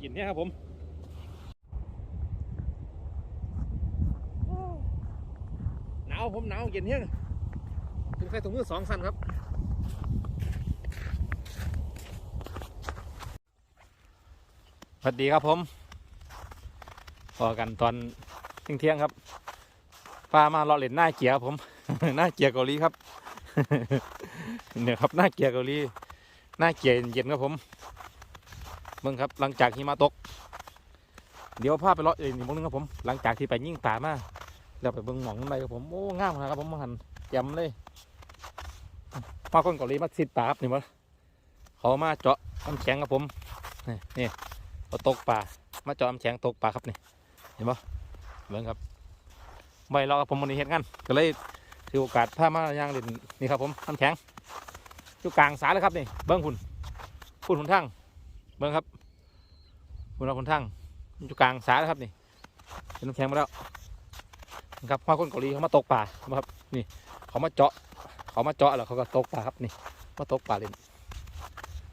กินเนี่ยครับผมหนาวผมหนาวเย็นเนี่ยเป็นใส่ถุงมือสองสั้นครับสวัสดีครับผมพอกันตอนเที่ยงเที่ยงครับพามาเลาะเล่นหน้าเกียร์ครับผม หน้าเกียร์เกาหลีครับ เนี่ยครับหน้าเกียร์เกาหลีหน้าเกียร์เย็นครับผมเบิ่งครับหลังจากหิมะตก เดี๋ยวพาไปเลาะเล่นอีกมื้อนึงครับผม หลังจากที่ไปยิ่งป่ามาแล้วไปเบิ่งหมองไปครับผมโอ้งามนะครับผมมาหันยำเลยพาคนเกาหลีมาสิดป่าครับนี่มั้เขามาเจาะน้ำแข็งครับผมนี่มาตกปลามาจอมแข็งตกปลาครับนี่เห็นปะเบิ่งครับใบเรากับผมวันนี้เห็นกันก็เลยถือโอกาสพามาย่างเล่นนี่ครับผมน้ำแข็ง อยู่กลางสาเลยครับนี่เบิ้งคุณคุณหุนทางเบิ้งครับคุณเอาคุณทางอยู่กลางสาเลยครับนี่เป็นน้ำแข็งมาแล้วนะครับพ่อคนเกาหลีเขามาตกปลาครับนี่เขามาเจาะเขามาเจาะแล้วเขาก็ตกปลาครับนี่มาตกปลาเล่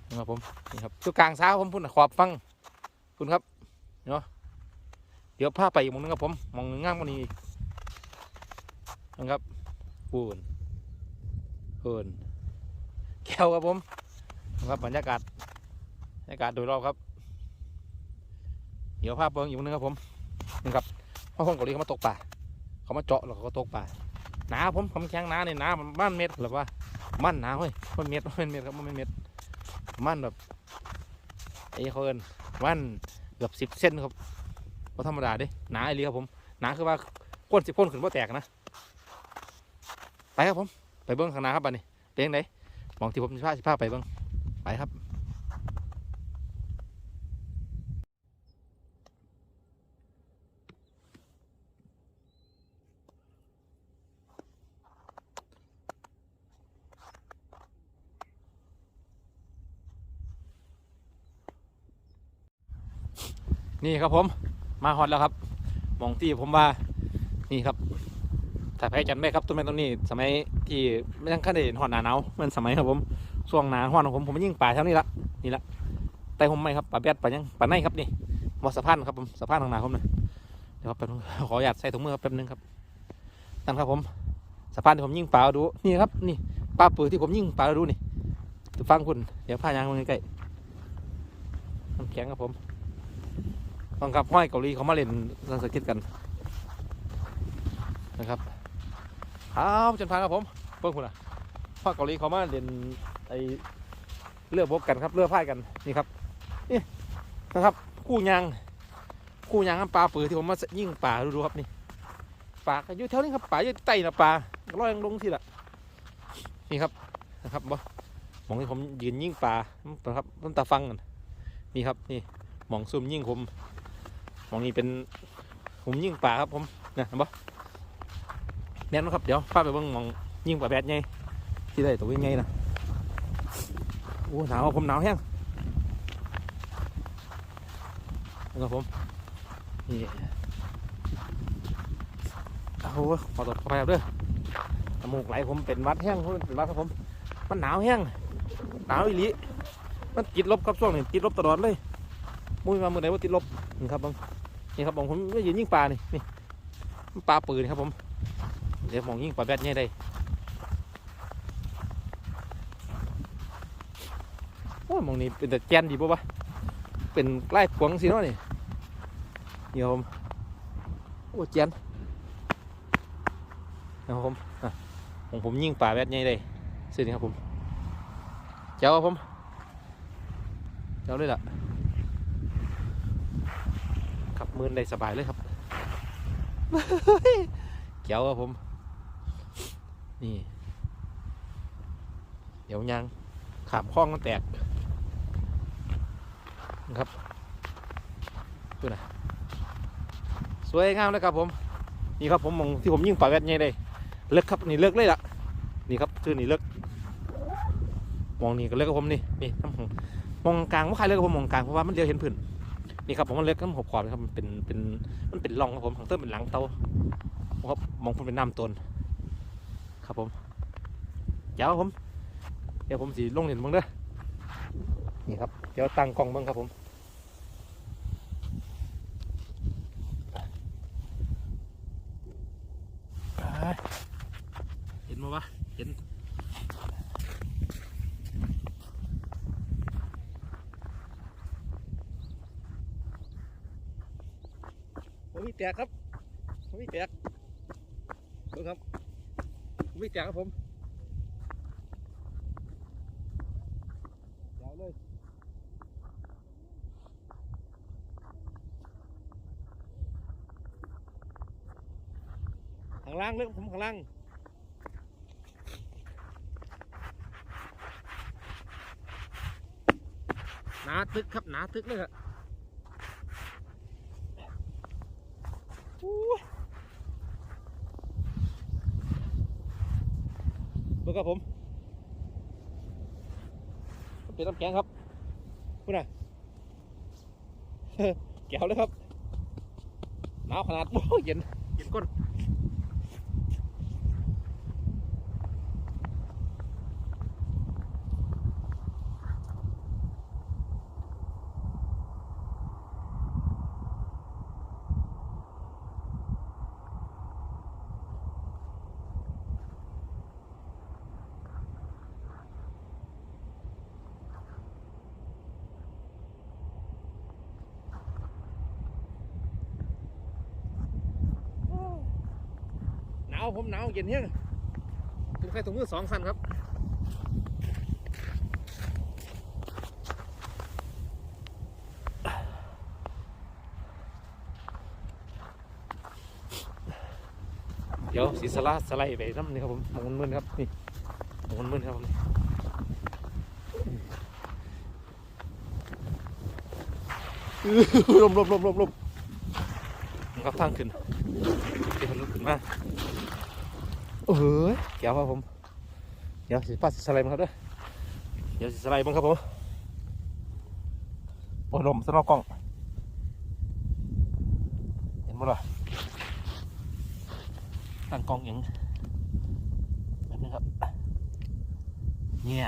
นะครับผมนี่ครับอยู่กลางสาผมพุ่นะขอบฟังคุณครับเนาะเดี๋ยวพาไปอีกมุมนึงครับผมมองง่ามกว่านี้นะครับปูนปูน แก้วครับผมนะครับบรรยากาศบรรยากาศโดยรอบครับ เดี๋ยวพาไปอีกหมุมนึงครับผมนี่ครับพ่อคนเกาหลีเขามาตกป่าเขามาเจาะแล้วเขาก็ตกป่าหนาผมผมแข็งหนาเนี่ยหนาบ้านเม็ดหรือว่ามันหนาเฮ้ยมันเม็ดมันเม็ดครับมันเม็ดมันแบบไอ้เขาเอินวันเกือบสิบเซนครับก็ธรรมดาด้หนาไอ้ลีครับผมหนาคือว่าก้นสิบก้นขึ้นว่าแตกนะไปครับผมไปเบิ้งข้างหน้าครับบัดนี้เป็นยังไง มองที่ผมสิพาสิพาไปบิ้งไปครับนี่ครับผมมาฮอตแล้วครับมองที่ผมว่านี่ครับ ถ้าใครจำได้ครับต้นไม้ต้นนี้ สมัยที่ไม่ต้องขั้นได้เห็นหอดหนาหนาวมือนสมัยครับผมช่วงหนาหอนของผมผมยิ่งป่าเท่านี้ละนี่ละแต่ผมไม่ครับป่าแบดป่ายังป่าในครับนี่มอสะพานครับผมสะพานทางหนาผมนะเดี๋ยวครับแป๊บขออนุญาตใส่ถุงมือครับแป๊บนึงครับนั่นครับผมสะพานที่ผมยิ่งป่าดูนี่ครับนี่ป้าปือที่ผมยิ่งป่าดูนี่ฟังคุณเดี๋ยวพายางมาใกล้น้ำแข็งครับผมบังคับห้อยเกาหลีเขามาเล่นสังสกิตกันนะครับ อาจนพาครับผมเพิ่งคุณอะห้อยเกาหลีเขามาเล่นไอเรือบกกันครับเรือพายกันนี่ครับนี่นะครับคู่ยางคู่ยางน้ำปลาปือที่ผมมายิ่งป่าดูดูครับนี่ป่าก็อยู่แถวนี้ครับป่าอยู่ใต้นะป่าลอยลงที่ละนี่ครับนะครับบ่มองที่ผมยืนยิ่งป่านะครับต้นตาฟังกันนี่ครับนี่มองซุ่มยิ่งผมมองนี่เป็นผมยิ่งป่าครับผมนะเห็นปะ แน่นครับ เดี๋ยวพาไปเบิ่งมองยิงป่าแบดไงที่ได้ตัวยังไงนะโอ้หนาวผมหนาวแห้งนะครับผมนี่โอ้โหขอตรวจขอไปครับเด้อจมูกไหลผมเป็นวัดแห้งเป็นวัดครับผม มันหนาวแห้งหนาวอีหลีมันติดลบครับช่วงนี้ติดลบตลอดเลยมุ้ยมาเมื่อไหร่ว่าติดลบนี่ครับผมนี่ครับผมผมยืนยิงปลานี่นี่ปลาปืนครับผม เดี๋ยวมองยิ่งปลาแบดเนี่ยได้โอ้ยมองนี่เป็นแต่แกนดีป่วะเป็นใกล้พวงสิเนาะนี่นี่ครับผมโอ้แกนนะครับผมของผมยิ่งปลาแบดเนี่ยได้สิครับผมเจ้าผมเจ้าเลยล่ะขับมือได้สบายเลยครับเกี่ยวครับผม นี่ เดี๋ยวยังขามข้องมันแตกนะครับดูนะสวยงามเลยครับผม นี่ครับผมมองที่ผมยิงปากกันไงได้เลิกครับนี่เลิกเลยล่ะ นี่ครับคือนี่เลิกมองนี่ก็เลิกกับผมนี่นี่น้ำหงมองกลางว่าใครเลิกกับผมมองกลางเพราะว่ามันเดียวเห็นพื้นนี่ครับผมมันเล็กก็หกขอบนะครับมันเป็นเป็นมันเป็นร่องครับผมของเติมเป็นหลังเตาครับมองคุณเป็นน้ำต้น ครับผมเดี๋ยวผมเดี๋ยวผมสีลงเหรียญมึงเด้อนี่ครับเดี๋ยวตั้งกล้องเบ้างครับผมเห็นมั้ยวะเห็นผมมีแตกครับผมมีแตกดูครับ ผมมีแตกครับผมยาวเลยข้างล่างเรื่องผมข้างล่างหนาตึกครับหนาตึกเลยครับ ครับผมเป็นน้ำแข็งครับพูดน่ะแก้วเลยครับหนาวขนาดโอ้เย็นเย็นก้นาวผมหนาวเย็นเฮี้ยงถุงใครถุงมือสองสันครับเดี๋ยวสีสลาสไลด์ไปน้ำนี่ครับผมหมองมึนครับนี่หมองมึนครับผมลมลมลมลมลมมันก็ทางขึ้นเดี๋ยวลุกขึ้นมา เอ้ยเกี่ยวครับผม เดี๋ยวสิปัดสไลด์มาครับเด้อเดี๋ยวสิสไลด์บ้างครับผมโอ้ลมสนอกกล้อง เห็นบ่ล่ะตั้งกล้องอย่างแบบนี้ครับ เนี่ย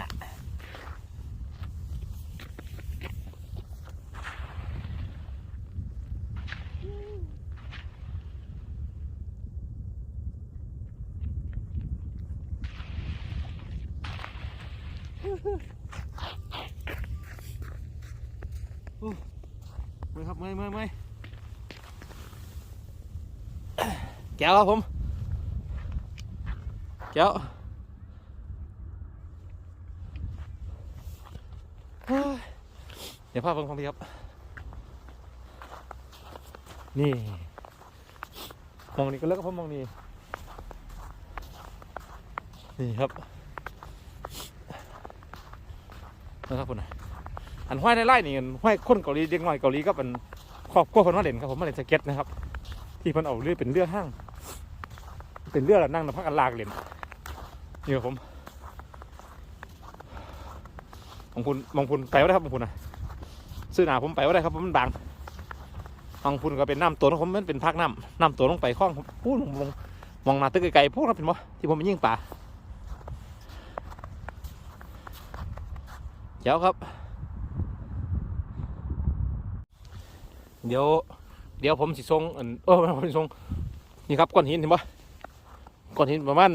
เมื่อยเมื่อยเมื่อยแก้วครับผม แก้วเดี๋ยวพาเพิ่งฟังพี่ครับ นี่ มองนี่ก็เลิกครับผมมองนี่ นี่ครับนะครับคุณนะ อันห้อยในไร่นี่ห้อยคนเกาหลีเด็กน้อยเกาหลีก็เป็นครอบครัวคนมาเล่นครับผมมาเล่นสเก็ตนะครับ ที่เพิ่นเอาเรือเป็นเรือห้าง เป็นเรือแล้วนั่งแล้วพักกันลากเล่นนี่ครับผมมองคุณมองคุณไปว่าได้ครับมองคุณนะซื้อหนาผมไปว่าได้ครับเพราะมันบางมองคุณก็เป็นน้ำตัวของผมมันเป็นพักน้ำน้ำตัวลงไปคล้องผมพูดมองมองมาตึกไกลๆพวกเราเป็นบ่ที่ผมไปยิ่งป่าเจ้าครับ เดี๋ยว เดี๋ยวผมสิส่งอันเออผมสิส่งนี่ครับก้อนหินเห็นปะก้อนหินประมาณ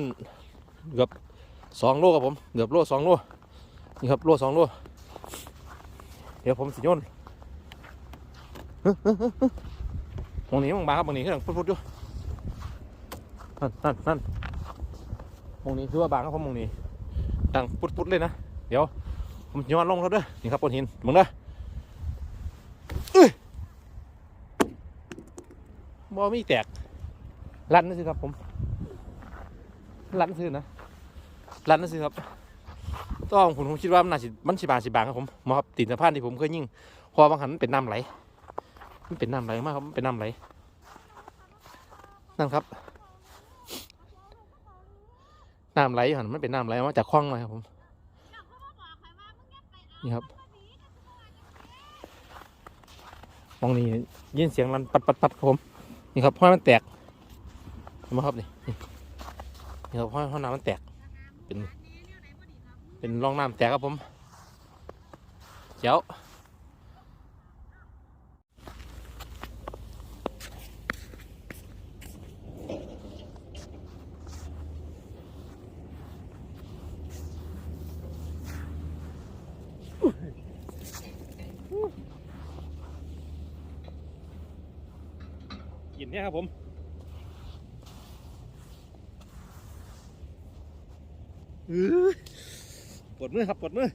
เกือบสองโลครับผมเกือบโลสองโลนี่ครับโลสองโลเดี๋ยวผมสิโยนฮึฮึฮึฮึมองนี้มองบางครับมองนี้ขึ้นพุดๆอยู่นั่นนั่นนั่นมองนี้ถือว่าบางครับผมมองนี้ดังพุดๆเลยนะเดี๋ยวผมสิโยนลงครับเด้อนี่ครับก้อนหินมองเด้อ บ่มีแตกลั่นนั่นสิครับผมลั่นซื่อนะลั่นนั่นสิครับต้องผมผมคิดว่ามันน่าสิมันสิบางสิบางครับผมมอครับตีนสะพานที่ผมเคยยิ่งพอบางหันเป็นน้ำไหลมันเป็นน้ำไหลมากครับเป็นน้ำไหลนั่นครับน้ำไหลอยู่หันมันเป็นน้ำไหลมาจากคลองมาครับผมนี่ครับมองนี่ยินเสียงรันปัดปัดปัดครับผม นี่ครับห้อยมันแตกเห็นไหมครับนี่นี่ครับห้อยห้อยน้ำมันแตก เป็น เป็นร่องน้ำแตกครับผมเจ้า เนี่ยครับผมปวดมือครับปวดมือ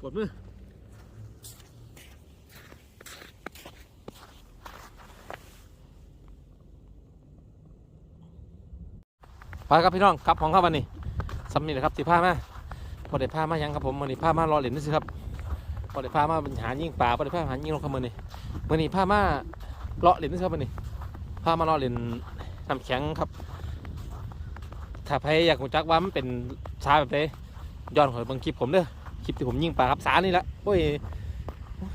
ปวดมือ ไปครับพี่น้องกลับของครับวันนี้สำนีนะครับสิผ้ามาพอได้ผ้ามายังครับผมวันนี้ผ้ามารอเหรียญนี่สิครับพอได้ผ้ามาเป็นหายิ่งป่าพอได้ผ้าหายิ่งลงครับวันนี้วันนี้ผ้ามาเลาะเหรียญนี่สิครับวันนี้ผ้ามารอเหรียญน้ำแข็งครับ ถ้าใครอยากรู้จักว่ามันเป็นชาแบบไหนย้อนขอยบางคลิปผมเด้อคลิปที่ผมยิงปลาครับสานี่แหละโอ้ย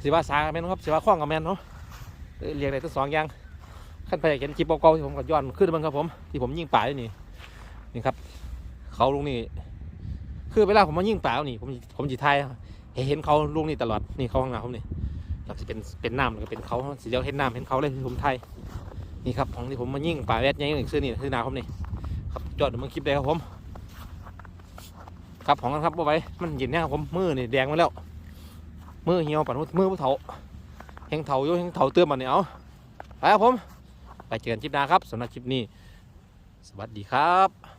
สิว่าสาแม่นครับสิว่าคล้องกับแม่นเนาะเรียกได้ทั้งสองอย่างขั้นไปอยากเห็นคลิปเก่าๆที่ผมก็ย้อนขึ้นมาครับผมที่ผมยิงปลาอยู่นี่ นี่ครับ เขาลุงนี่คือเวลาผมมายิ่งปลานี่ ผมผมจีไทยเห็นเขาลุงนี่ตลอดนี่เขาข้างหน้าผมนี่หลักจะเป็นเป็นน้ำแล้วก็เป็นเขาสีเดียวเห็นน้ำเห็นเขาเลยที่ผมไทยนี่ครับของที่ผมมายิ่งปลาแวดยังอีกซื้อนี่คือนาผมนี่ครับยอดมันคลิปได้ครับผม ครับของกันครับบ่ไว้มันเย็นเนี่ยครับผมมือนี่แดงมาแล้วมือเหี่ยวปั่นมือผู้เฒ่าแหงเฒ่าอยู่แหงเฒ่าเตื้อมันเนี่ยเอาไปครับผม ไปเจอกันคลิปหน้าครับสำหรับคลิปนี้ สวัสดีครับ